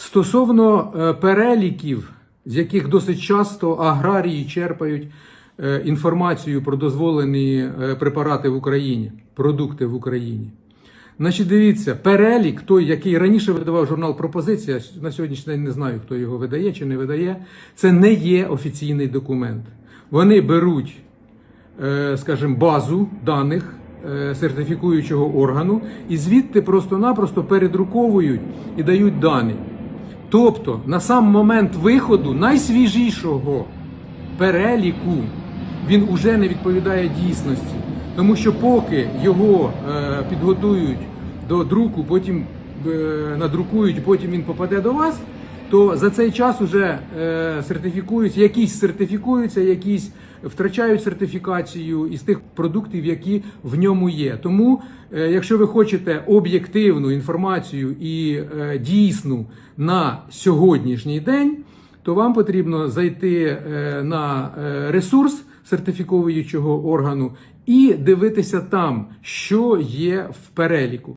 Стосовно е, переліків, з яких досить часто аграрії черпають е, інформацію про дозволені е, препарати в Україні, продукти в Україні. Значить, дивіться, перелік, той, який раніше видавав журнал Пропозиція, на сьогоднішній день не знаю, хто його видає чи не видає, це не є офіційний документ. Вони беруть, скажімо, базу даних сертифікуючого органу і звідти просто-напросто передруковують і дають дані. Тобто, на сам момент виходу найсвіжішого переліку він уже не відповідає дійсності. Тому що поки його е, підготують до друку, потім е, надрукують, потім він попаде до вас, то за цей час уже е, сертифікуються, якісь сертифікуються, якісь втрачають сертифікацію із тих продуктів, які в ньому є. Тому, е, якщо ви хочете об'єктивну інформацію і е, дійсну на сьогоднішній день, то вам потрібно зайти е, на ресурс сертифіковуючого органу і дивитися там, що є в переліку.